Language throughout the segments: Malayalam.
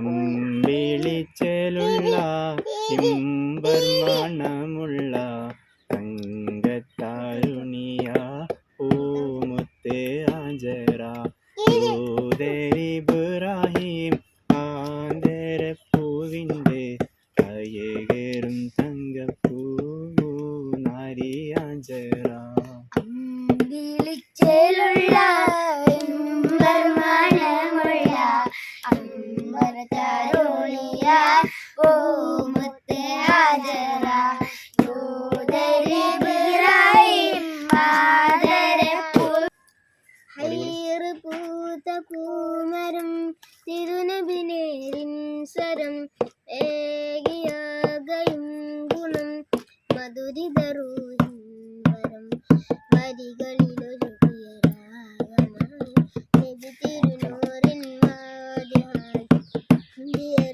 അമ്പിളിച്ചേലുള്ള ഇമ്പർ മണമുള്ള തങ്കത്താരുണിയ പൂമുത്ത് ആജറ ഇബ്രാഹിം ആദര. ദൂതരിബ്രാഹിം ആദരപ്പൂ ഹൈറ് പൂത്ത പൂമരം തിരുനബിനേരിൻ സ്വരം ഏകിയാകയും ഗുണം മധുരിതറൂരും വരം. വരികളിലൊഴുകിയ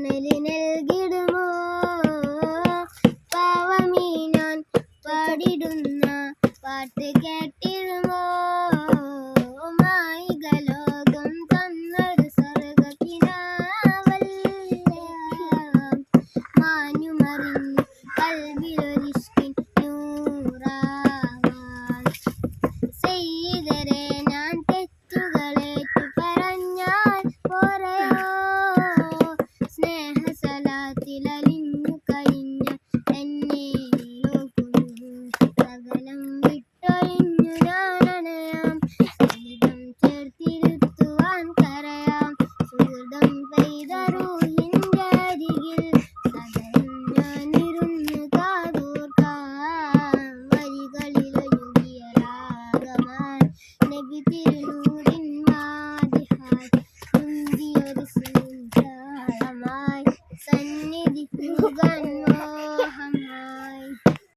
തണലി നൽകിടുമോ പാവമീനാൻ പാടിടുന്ന പാട്ട് കേട്ടിടുമോ? sanni di più danno.